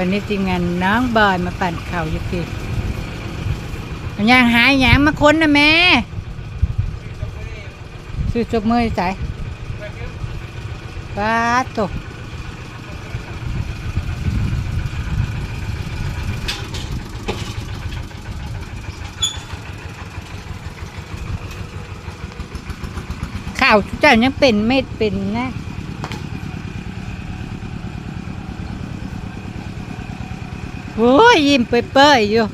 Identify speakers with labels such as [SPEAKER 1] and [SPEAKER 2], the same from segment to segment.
[SPEAKER 1] วันนี้ทีมงานน้องบอยมาปั่นเข่าอยู่พี่อย่างหายหยางมาค้นนะแม่ซื้อจบมือใส่ป้าตกข่าวเจ้ายังเป็นเม็ดเป็นนะ โอ้ ยยิ้มเปื่อยๆอยู่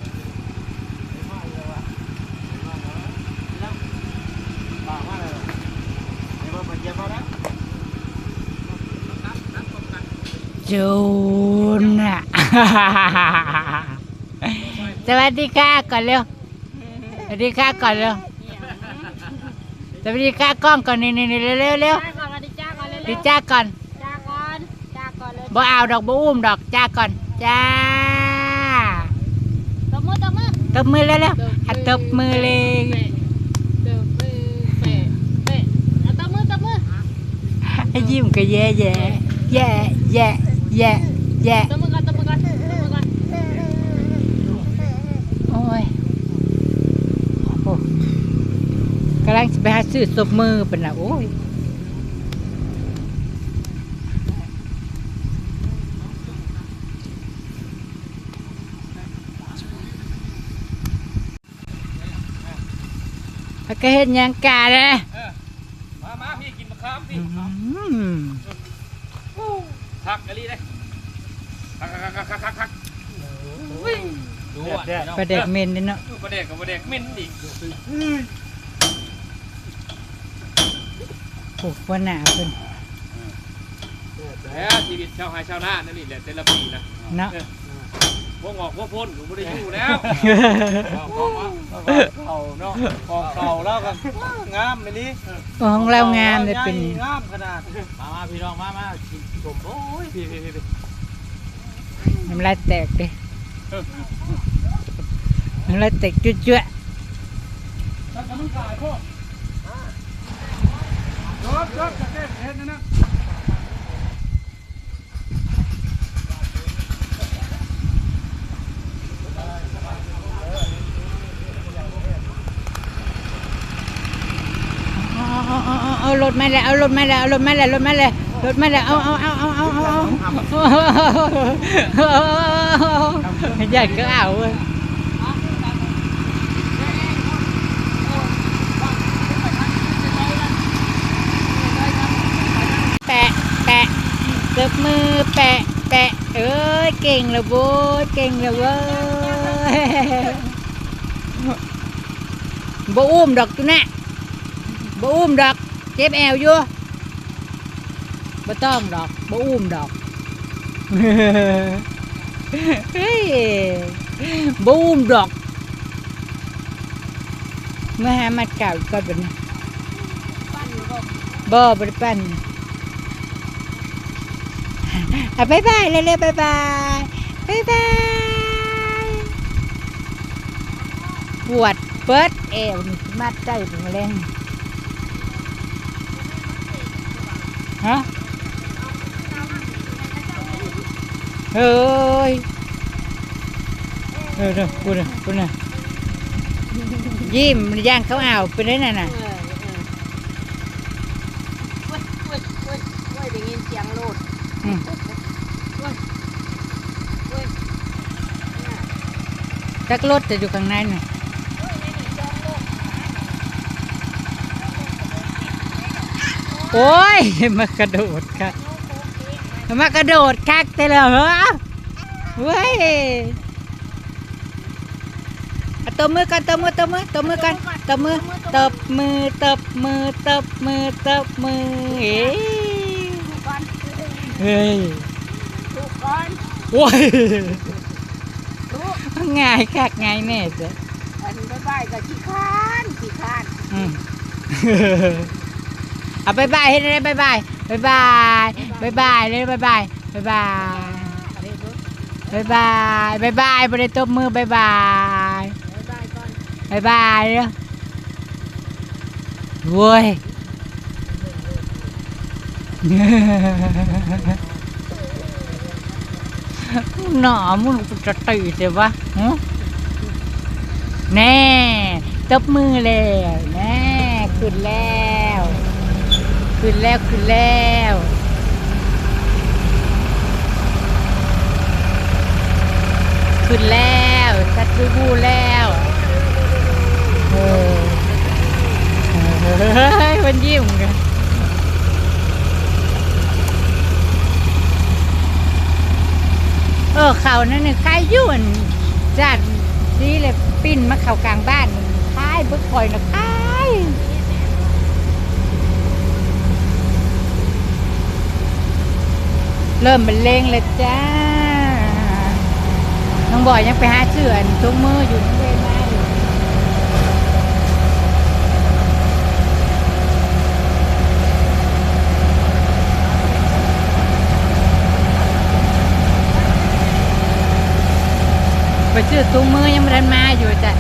[SPEAKER 1] จูนอะสวัสดีค่ะก่อนเร็ว สวัสดีค่ะก่อนเร็ว สวัสดีค่ะกล้องก่อนนี่นี่นี่เร็วเร็วเร็ว
[SPEAKER 2] จ้าก่อนมาดิจ้าก่อนเลย
[SPEAKER 1] ดีจ้าก่อน
[SPEAKER 2] จ้าก่อน จ้าก่อนเลย
[SPEAKER 1] บ่เอาดอกบ่อุ้มดอกจ้าก่อน จ้า
[SPEAKER 2] ตบมือ ตบมือ
[SPEAKER 1] ตบมือเร็วเร็วอะตบมือเลย
[SPEAKER 2] ตบมือเปะเปะอะตบมือตบมือ
[SPEAKER 1] ให้ยิ้มก็แย่แย่แย่แย่แย่แย่
[SPEAKER 2] ตบมือก่อนตบมือก่อนตบมือก่อน
[SPEAKER 1] โอ้ยโอ้กำลังจะไปหาซื้อศพมือเป็นน่ะโอ้ย แล้วก็เห็นยังกาเลย
[SPEAKER 3] มามาพี่กินมะขามพี่
[SPEAKER 1] อืม
[SPEAKER 3] ผักกะลีเลยคักคักคักคักคักคักดูอะ
[SPEAKER 1] ประเด็กเมนนี่เนาะ
[SPEAKER 3] ประเด็กกับประเด็กมินอีก
[SPEAKER 1] ปลูกว่าหนาเพิ่น
[SPEAKER 3] แล้วชีวิตชาวไฮชาวนานั่นนี่แหละแต่ละปีนะ
[SPEAKER 1] เนาะ
[SPEAKER 3] พ วกงอกพวกพ่นกูไม่ได้อยู่แล้ว
[SPEAKER 4] เขาเนาะของเขาแล้วก็งามไปนี้
[SPEAKER 1] ของเรางามเลยเป็น
[SPEAKER 4] งามขนาดมามาพี่น้องมามากินชมโอ้ยพี่พี่พี่พี่
[SPEAKER 1] น้ำลายแตกดิน้ำลายแตกจุ๊จ๊ะ
[SPEAKER 4] ถ้าจะมึงขายพวกรถรถจะแก้เห็นนะนะ
[SPEAKER 1] เอาเอาเอาเอาเอาร ถมาแล้วเอารถมาแล้วเอารถมาแล้วรถมาแล้วรถมาแล้วเอาเอาเอาเอาเอาเอาเอาใหญ่ก็เอาเว้ยแปะแปะเติบมือแปะแปะเอ้ยเก่งเลยโว้ยเก่งเลยเว้ยบ่อุ้มดอกตัวน่ะบ่อุ้มดอก เจ็บแอวอยู่บ่ต้องดอกบ่อุ้มดอกเฮ้ยบ่อุ้มดอกเมื่อหามัดเก่ากก่อนเป็นบ่บ่ได้ปั้นอะบายบายเร็วๆบายบายบายบายปวดเปิดเอวมัดใจเป็นแรง
[SPEAKER 2] hả ơi rồi rồi quên rồi, quên rồi. diêm giang khấu ào bên đấy này nè Ừ. các này này. โอ้ย
[SPEAKER 1] มากระโดดครับมากระโดดคักแต่ละเหรอเว้ยอะตบมือกันตบมือตบมือตบมือกันตบมือตบมือตบมือตบมือตบมือเอ้ย
[SPEAKER 2] ถูกก่อน
[SPEAKER 1] เฮ้ย
[SPEAKER 2] ถูกก่อน
[SPEAKER 1] โอ้ย
[SPEAKER 2] ถูก
[SPEAKER 1] ง่ายคักง่ายแน่จ้ะ
[SPEAKER 2] อันบ๊ายบายกับขี้ข้านขี้ข้าน
[SPEAKER 1] อืม เอาบายบายให้ได้บายบายบายบายบายบายเลยบายบายบายบายบายบายบายบายบริตบมือบายบาย
[SPEAKER 2] บายบายก่อน
[SPEAKER 1] บายบายเด้อโว้ยหนอมึงจะตื่นเดี๋ยวะแน่ตบมือแล้วแน่ขึ้นแล้ว ขึ้นแล้วขึ้นแล้วขึ้นแล้วชัดบูบูแล้วเออเฮ้ยมันยิ้มกันเออเขานั่นนี่ยใครยุ่นจัดดีเลยปิ้นมาเข่ากลางบ้านคายเบิกคอยนะคาย เริ่มเป็นเลงเลยจ้า น้องบอยยังไปหาเชื่อนทุกมืออยู่น้องเวมาอยู่ไปชื่อตุ้งมือยังไม่ได้มาอยู่จ้ะ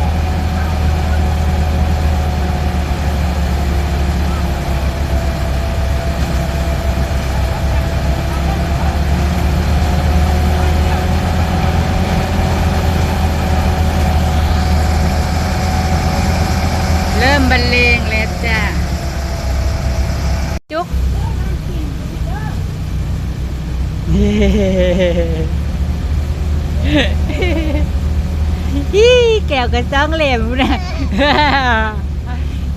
[SPEAKER 1] เริ่มบรรเลงแล้วจ้ะจุ๊ก ฮีแก้วกระจ้องเหลี่ยมนะ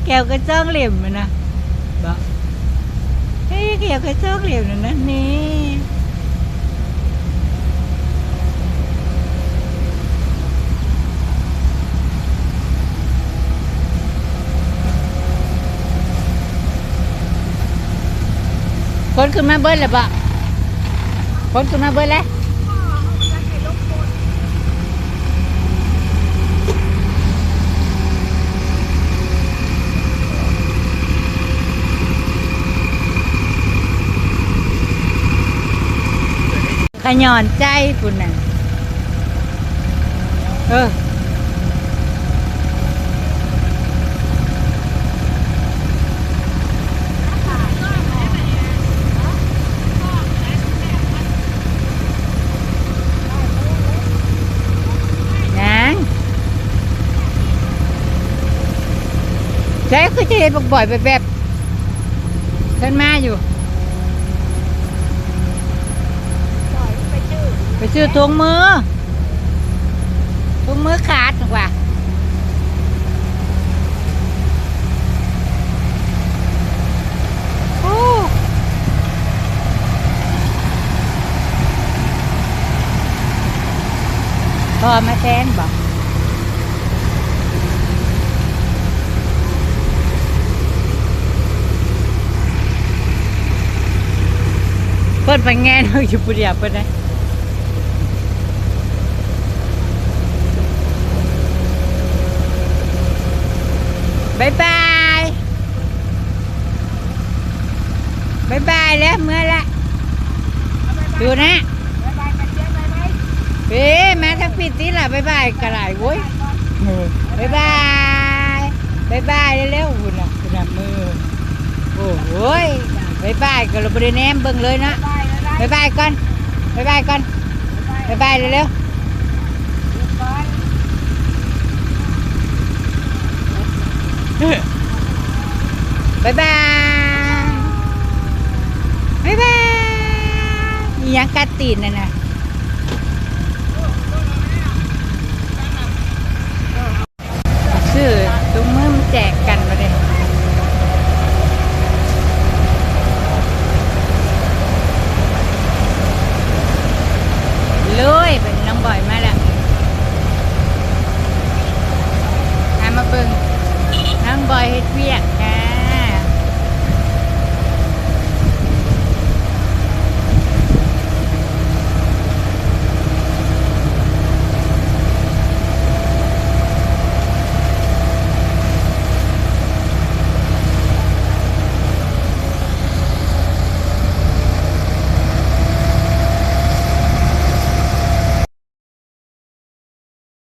[SPEAKER 1] แก้วกระจ้องเหลี่ยมนะบอกเฮ้ยแก้วกระจ้องเหลี่ยมนะนี่คนขึ้นมาเบิ้ลเลยปะ คนขึ้นมาเบิ้ลเลยขยอนใจปุ่นน่ะเออ ยัง แล้วก็จะเห็นบอกบ่อยแบบแบบเดินมาอยู่ไปซื้อถุงมือถุงมือขาดหรือว่าโอ้พอมาแทนบอก เปิดไปแง่เราอยู่ปุเดียเปิดได้บายบายบายบายแล้วเมื่อละดูนะเอ๊ะมาทั้งปิดที่ละบายบายกระไรโว้ยบายบายบายบายเร็วๆคุณน่ะคุณน่ะมือโอ้โหยบายบายก็เราไม่ได้แนมเบิ่งเลยนะ บายบายก่อนบายบายก่อนบายบายเร็วๆบายบายบายบายมียังกัดตีนน่ะนะซื้อตุ้งมือมาแจกกัน